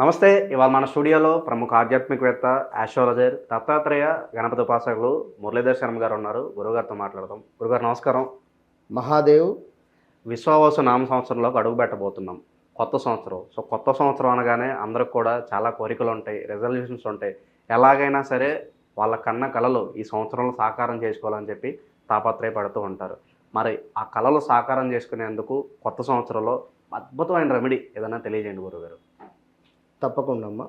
నమస్తే ఇవాళ మన స్టూడియోలో ప్రముఖ ఆధ్యాత్మికవేత్త ఆస్ట్రాలజర్ దత్తాత్రేయ గణపతి ఉపాసకులు మురళీధర్ శర్మ గారు ఉన్నారు. గురుగారితో మాట్లాడదాం. గురుగారు నమస్కారం. మహాదేవ్. విశ్వావసు నామ సంవత్సరంలోకి అడుగు పెట్టబోతున్నాం. కొత్త సంవత్సరం. సో కొత్త సంవత్సరం అనగానే అందరికి కూడా చాలా కోరికలు ఉంటాయి రెజల్యూషన్స్ ఉంటాయి. ఎలాగైనా సరే వాళ్ళ కన్న కళలు ఈ సంవత్సరంలో సాకారం చేసుకోవాలని చెప్పి తాపత్రయపడుతూ ఉంటారు. మరి ఆ కళలు సాకారం చేసుకునేందుకు కొత్త సంవత్సరంలో అద్భుతమైన రెమెడీ ఏదైనా తెలియజేయండి గురుగారు తప్పకుండా అమ్మ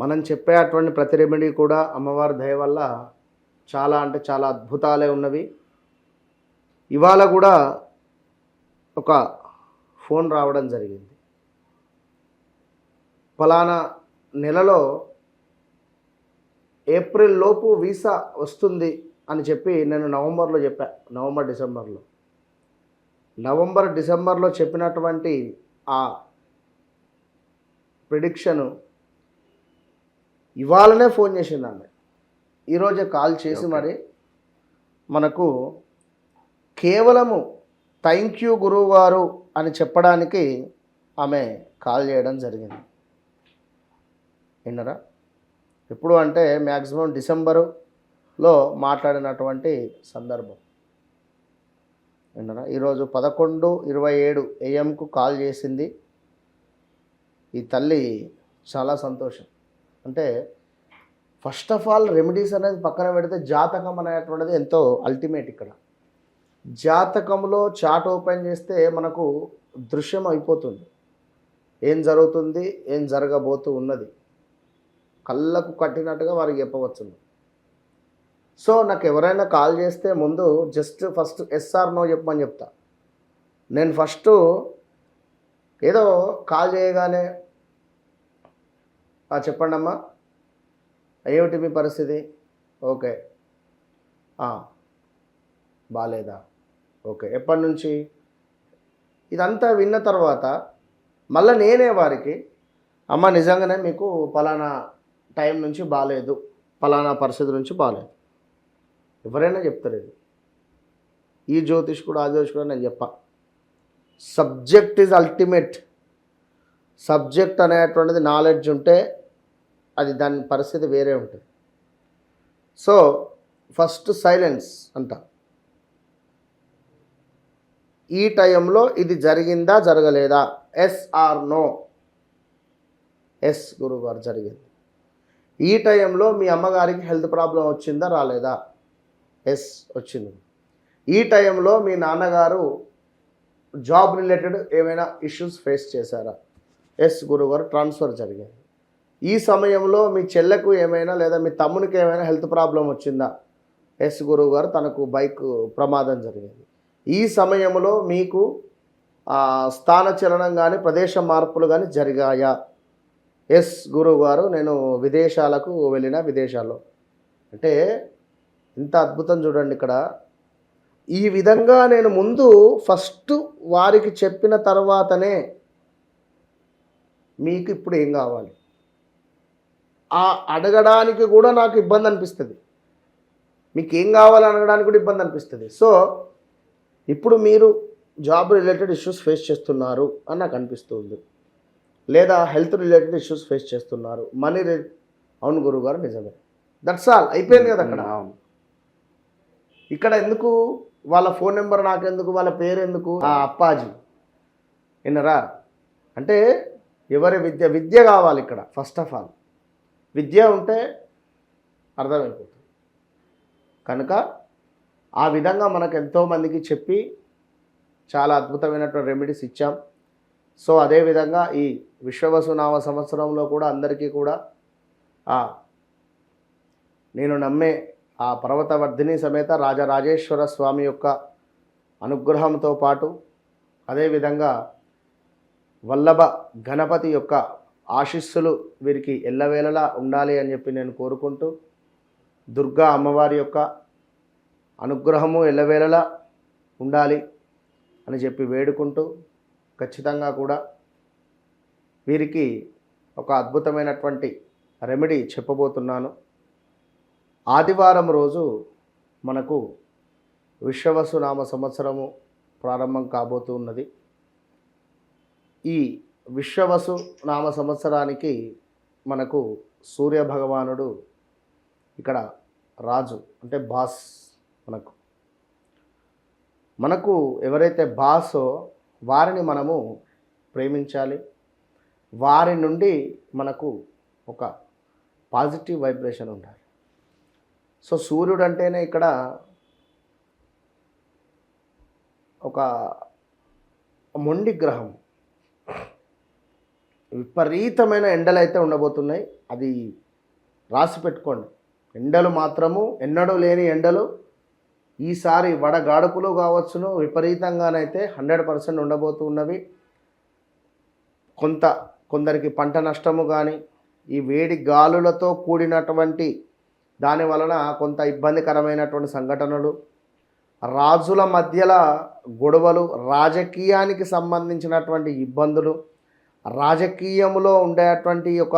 మనం చెప్పే అటువంటి ప్రతి రెమెడీ కూడా అమ్మవారి దయ వల్ల చాలా అంటే చాలా అద్భుతాలే ఉన్నవి. ఇవాళ కూడా ఒక ఫోన్ రావడం జరిగింది. ఫలానా నెలలో ఏప్రిల్ లోపు వీసా వస్తుంది అని చెప్పి నేను నవంబర్లో చెప్పా నవంబర్ డిసెంబర్లో. నవంబర్ డిసెంబర్లో చెప్పినటువంటి ఆ ప్రిడిక్షను ఇవాళనే ఫోన్ చేసింది ఆమె ఈరోజే కాల్ చేసి. మరి మనకు కేవలము థ్యాంక్ యూ గురువు గారు అని చెప్పడానికి ఆమె కాల్ చేయడం జరిగింది. విన్నరా? ఎప్పుడు అంటే మ్యాక్సిమం డిసెంబరులో మాట్లాడినటువంటి సందర్భం. విన్నరా? ఈరోజు పదకొండు ఇరవై ఏడు ఏఎంకు కాల్ చేసింది. ఈ తల్లి చాలా సంతోషం. అంటే ఫస్ట్ ఆఫ్ ఆల్ రెమెడీస్ అనేది పక్కన పెడితే జాతకం అనేటువంటిది ఎంతో అల్టిమేట్ ఇక్కడ. జాతకంలో చాట్ ఓపెన్ చేస్తే మనకు దృశ్యం అయిపోతుంది. ఏం జరుగుతుంది ఏం జరగబోతూ ఉన్నది. కళ్ళకు కట్టినట్టుగా వారికి చెప్పవచ్చు సో నాకు ఎవరైనా కాల్ చేస్తే ముందు జస్ట్ ఫస్ట్ ఎస్ఆర్ నో చెప్పమని చెప్తా. నేను ఫస్ట్ ఏదో కాల్ చేయగానే "ఆ, చెప్పండి అమ్మా ఏమిటి మీ పరిస్థితి? ఓకే. బాగాలేదా ఓకే. ఎప్పటి నుంచి? ఇదంతా విన్న తర్వాత మళ్ళీ నేనే వారికి అమ్మ నిజంగానే మీకు పలానా టైం నుంచి బాగాలేదు పలానా పరిస్థితి నుంచి బాగాలేదు ఎవరైనా చెప్తారు ఇది ఈ జ్యోతిష్కుడు ఆ జ్యోతిష్కుడు నేను చెప్పా. Subject is ultimate. సబ్జెక్ట్ అనేటువంటిది నాలెడ్జ్ ఉంటే అది దాని పరిస్థితి వేరే ఉంటుంది. సో ఫస్ట్ సైలెన్స్ అంట. ఈ టైంలో ఇది జరిగిందా జరగలేదా? Yes are no. ఎస్ గురుగారు జరిగింది. ఈ టైంలో మీ అమ్మగారికి హెల్త్ ప్రాబ్లం వచ్చిందా రాలేదా? ఎస్ వచ్చింది. ఈ టైంలో మీ నాన్నగారు జాబ్ రిలేటెడ్ ఏమైనా ఇష్యూస్ ఫేస్ చేశారా? ఎస్ గురుగారు ట్రాన్స్ఫర్ జరిగింది. ఈ సమయంలో మీ చెల్లెకు ఏమైనా లేదా మీ తమ్మునికి ఏమైనా హెల్త్ ప్రాబ్లం వచ్చిందా? ఎస్ గురువు గారు తనకు బైక్ ప్రమాదం జరిగింది. ఈ సమయంలో మీకు స్థాన చలనం కానీ ప్రదేశ మార్పులు కానీ జరిగాయా? ఎస్ గురువు గారు నేను విదేశాలకు వెళ్ళిన విదేశాల్లో. అంటే ఇంత అద్భుతం చూడండి ఇక్కడ. ఈ విధంగా నేను ముందు ఫస్ట్ వారికి చెప్పిన తర్వాతనే మీకు ఇప్పుడు ఏం కావాలి? ఆ అడగడానికి కూడా నాకు ఇబ్బంది అనిపిస్తుంది. మీకు ఏం కావాలి అడగడానికి కూడా ఇబ్బంది అనిపిస్తుంది. సో ఇప్పుడు మీరు జాబ్ రిలేటెడ్ ఇష్యూస్ ఫేస్ చేస్తున్నారు అని నాకు అనిపిస్తుంది లేదా హెల్త్ రిలేటెడ్ ఇష్యూస్ ఫేస్ చేస్తున్నారు. మనీ రే అవును గురువు గారు నిజమే. దట్స్ ఆల్ అయిపోయింది కదా అక్కడ. ఇక్కడ ఎందుకు? వాళ్ళ ఫోన్ నెంబర్ నాకెందుకు? వాళ్ళ పేరు ఎందుకు ఆ అప్పాజీ. విన్నరా అంటే ఎవరి విద్య విద్య కావాలి ఇక్కడ ఫస్ట్ ఆఫ్ ఆల్ విద్య ఉంటే అర్థమైపోతుంది. కనుక ఆ విధంగా మనకు ఎంతోమందికి చెప్పి చాలా అద్భుతమైనటువంటి రెమెడీస్ ఇచ్చాం. సో అదేవిధంగా ఈ విశ్వవసునామ సంవత్సరంలో కూడా అందరికీ కూడా నేను నమ్మే ఆ పర్వతవర్ధిని సమేత రాజరాజేశ్వర స్వామి యొక్క అనుగ్రహంతో పాటు అదేవిధంగా వల్లభ గణపతి యొక్క ఆశీస్సులు వీరికి ఎల్లవేళలా ఉండాలి అని చెప్పి నేను కోరుకుంటూ దుర్గా అమ్మవారి యొక్క అనుగ్రహము ఎల్లవేళలా ఉండాలి అని చెప్పి వేడుకుంటూ ఖచ్చితంగా కూడా వీరికి ఒక అద్భుతమైనటువంటి రెమెడీ చెప్పబోతున్నాను. ఆదివారం రోజు మనకు విశ్వవసునామ సంవత్సరము ప్రారంభం కాబోతున్నది. ఈ విశ్వవసు నామ సంవత్సరానికి మనకు సూర్య భగవానుడు ఇక్కడ రాజు అంటే బాస్ మనకు. మనకు ఎవరైతే బాసో వారిని మనము ప్రేమించాలి. వారి నుండి మనకు ఒక పాజిటివ్ వైబ్రేషన్ ఉండాలి. సో సూర్యుడు అంటేనే ఇక్కడ ఒక మొండి గ్రహం. విపరీతమైన ఎండలు అయితే ఉండబోతున్నాయి. అది రాసి పెట్టుకోండి. ఎండలు మాత్రము ఎన్నడూ లేని ఎండలు. ఈసారి వడగాడుపులు కావచ్చును. విపరీతంగానైతే హండ్రెడ్ పర్సెంట్ ఉండబోతున్నవి. కొంత కొందరికి పంట నష్టము కానీ ఈ వేడి గాలులతో కూడినటువంటి దాని వలన కొంత ఇబ్బందికరమైనటువంటి సంఘటనలు. రాజుల మధ్యల గొడవలు రాజకీయానికి సంబంధించినటువంటి ఇబ్బందులు. రాజకీయంలో ఉండేటువంటి ఒక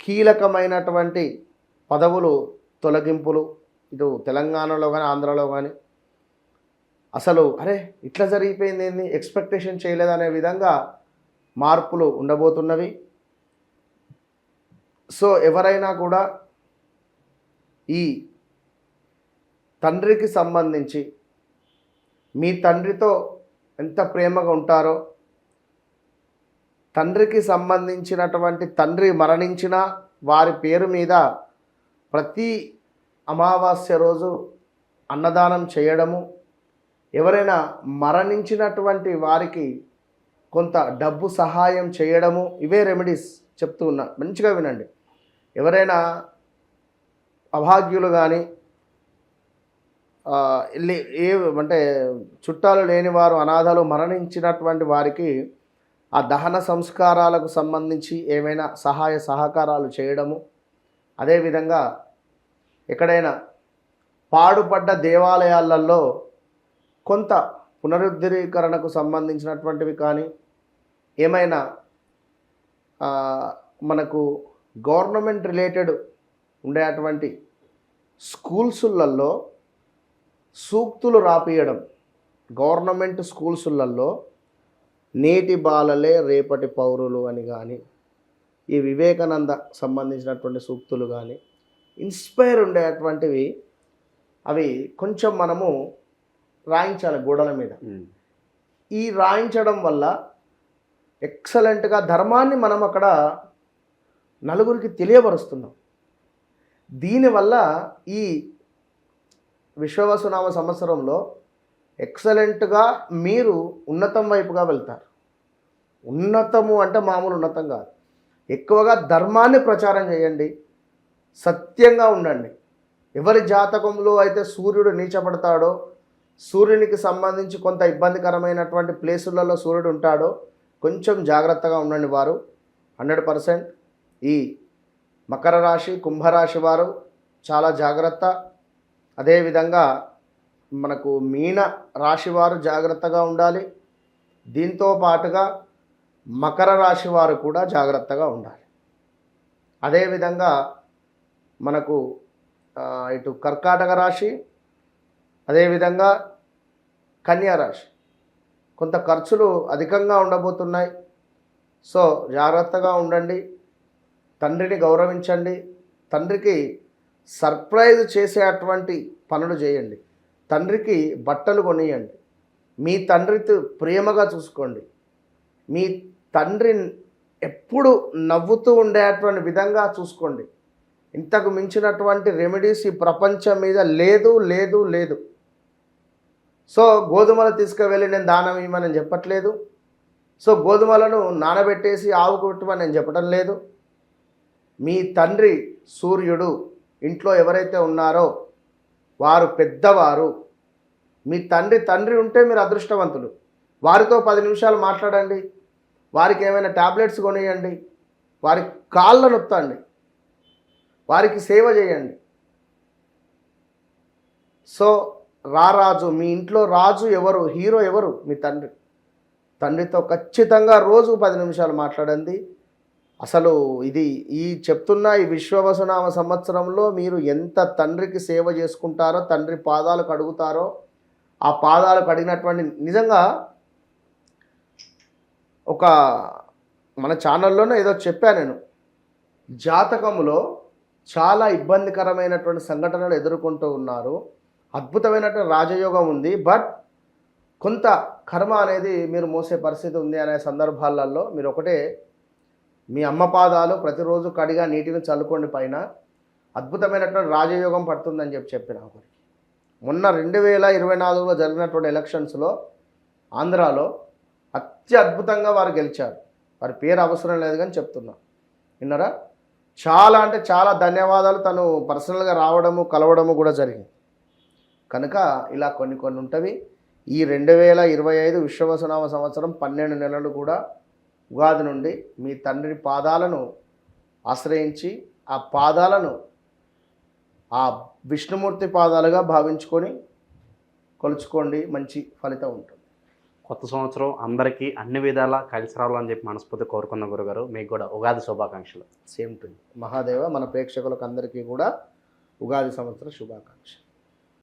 కీలకమైనటువంటి పదవులు తొలగింపులు ఇటు తెలంగాణలో కానీ ఆంధ్రలో కానీ అసలు అరే ఇట్లా జరిగిపోయింది ఏంది? ఎక్స్పెక్టేషన్ చేయలేదనే విధంగా మార్పులు ఉండబోతున్నవి. సో ఎవరైనా కూడా ఈ తండ్రికి సంబంధించి మీ తండ్రితో ఎంత ప్రేమగా ఉంటారో తండ్రికి సంబంధించినటువంటి తండ్రి మరణించిన వారి పేరు మీద ప్రతి అమావాస్య రోజు అన్నదానం చేయడము ఎవరైనా మరణించినటువంటి వారికి కొంత డబ్బు సహాయం చేయడము ఇవే రెమెడీస్ చెప్తూ ఉన్నా. మంచిగా వినండి. ఎవరైనా అభాగ్యులు కానీ ఏ అంటే చుట్టాలు లేని వారు అనాథలు మరణించినటువంటి వారికి ఆ దహన సంస్కారాలకు సంబంధించి ఏమైనా సహాయ సహకారాలు చేయడము. అదేవిధంగా ఎక్కడైనా పాడుపడ్డ దేవాలయాలలో కొంత పునరుద్ధరీకరణకు సంబంధించినటువంటివి కానీ ఏమైనా మనకు గవర్నమెంట్ రిలేటెడ్ ఉండేటువంటి స్కూల్సులలో సూక్తులు రాపియడం గవర్నమెంట్ స్కూల్సులలో నేటి బాలలే రేపటి పౌరులు అని కానీ ఈ వివేకానంద సంబంధించినటువంటి సూక్తులు కానీ ఇన్స్పైర్ ఉండేటువంటివి అవి కొంచెం మనము రాయించాలి గోడల మీద. ఈ రాయించడం వల్ల ఎక్సలెంట్గా ధర్మాన్ని మనం అక్కడ నలుగురికి తెలియపరుస్తున్నాం దీనివల్ల ఈ విశ్వవసునామ సంవత్సరంలో ఎక్సలెంట్గా మీరు ఉన్నతం వైపుగా వెళ్తారు. ఉన్నతము అంటే మామూలు ఉన్నతం కాదు. ఎక్కువగా ధర్మాన్ని ప్రచారం చేయండి. సత్యంగా ఉండండి. ఎవరి జాతకంలో అయితే సూర్యుడు నీచపడతాడో సూర్యునికి సంబంధించి కొంత ఇబ్బందికరమైనటువంటి ప్లేసులలో సూర్యుడు ఉంటాడో కొంచెం జాగ్రత్తగా ఉండండి వారు. హండ్రెడ్ పర్సెంట్ ఈ మకర రాశి కుంభరాశి వారు చాలా జాగ్రత్త. అదేవిధంగా మనకు మీన రాశివారు జాగ్రత్తగా ఉండాలి. దీంతో పాటుగా మకర రాశి వారు కూడా జాగ్రత్తగా ఉండాలి. అదేవిధంగా మనకు ఇటు కర్కాటక రాశి అదేవిధంగా కన్యా రాశి. కొంత ఖర్చులు అధికంగా ఉండబోతున్నాయి. సో జాగ్రత్తగా ఉండండి. తండ్రిని గౌరవించండి. తండ్రికి సర్ప్రైజ్ చేసేటువంటి పనులు చేయండి. తండ్రికి బట్టలు కొనియండి. మీ తండ్రితో ప్రేమగా చూసుకోండి. మీ తండ్రి ఎప్పుడు నవ్వుతూ ఉండేటువంటి విధంగా చూసుకోండి. ఇంతకు మించినటువంటి రెమెడీస్ ఈ ప్రపంచం మీద లేదు లేదు లేదు. సో గోధుమలు తీసుకువెళ్ళి నేను దానం ఇవ్వమని చెప్పట్లేదు. సో గోధుమలను నానబెట్టేసి ఆవుకు పెట్టమని నేను చెప్పడం లేదు. మీ తండ్రి సూర్యుడు ఇంట్లో ఎవరైతే ఉన్నారో వారు పెద్దవారు. మీ తండ్రి తండ్రి ఉంటే మీరు అదృష్టవంతులు. వారితో పది నిమిషాలు మాట్లాడండి. వారికి ఏమైనా ట్యాబ్లెట్స్ కొనియండి. వారి కాళ్ళ నొత్తండి. వారికి సేవ చేయండి. సో రారాజు మీ ఇంట్లో రాజు ఎవరు హీరో ఎవరు? మీ తండ్రి. తండ్రితో ఖచ్చితంగా రోజు పది నిమిషాలు మాట్లాడండి. అసలు ఇది ఈ చెప్తున్న ఈ విశ్వవసనామ సంవత్సరంలో మీరు ఎంత తండ్రికి సేవ చేసుకుంటారో తండ్రి పాదాలు కడుగుతారో ఆ పాదాలు కడిగినటువంటి నిజంగా ఒక మన ఛానల్లోనే ఏదో చెప్పా నేను. జాతకంలో చాలా ఇబ్బందికరమైనటువంటి సంఘటనలు ఎదుర్కొంటూ ఉన్నారు. అద్భుతమైనటువంటి రాజయోగం ఉంది. బట్ కొంత కర్మ అనేది మీరు మోసే పరిస్థితి ఉంది అనే సందర్భాలలో మీరు ఒకటే మీ అమ్మ పాదాలు ప్రతిరోజు కడిగా నీటిని చల్లుకోండి పైన. అద్భుతమైనటువంటి రాజయోగం పడుతుందని చెప్పి చెప్పిన ఒకరికి. మొన్న రెండు వేల ఇరవై నాలుగులో జరిగినటువంటి ఎలక్షన్స్లో ఆంధ్రాలో అత్యద్భుతంగా వారు గెలిచారు. వారి పేరు అవసరం లేదు కానీ చెప్తున్నా. విన్నారా? చాలా అంటే చాలా ధన్యవాదాలు తను పర్సనల్గా రావడము కలవడము కూడా జరిగింది. కనుక ఇలా కొన్ని కొన్ని ఉంటవి. ఈ రెండు వేల ఇరవై ఐదు విశ్వవసనామ సంవత్సరం పన్నెండు నెలలు కూడా ఉగాది నుండి మీ తండ్రి పాదాలను ఆశ్రయించి ఆ పాదాలను ఆ విష్ణుమూర్తి పాదాలుగా భావించుకొని కొలుచుకోండి మంచి ఫలితం ఉంటుంది. కొత్త సంవత్సరం అందరికీ అన్ని విధాలా కలిసి రావాలని చెప్పి మనస్ఫూర్తి కోరుకున్న గురుగారు. మీకు కూడా ఉగాది శుభాకాంక్షలు. సేమ్ టు మహాదేవ మన ప్రేక్షకులకు అందరికీ కూడా ఉగాది సంవత్సర శుభాకాంక్షలు.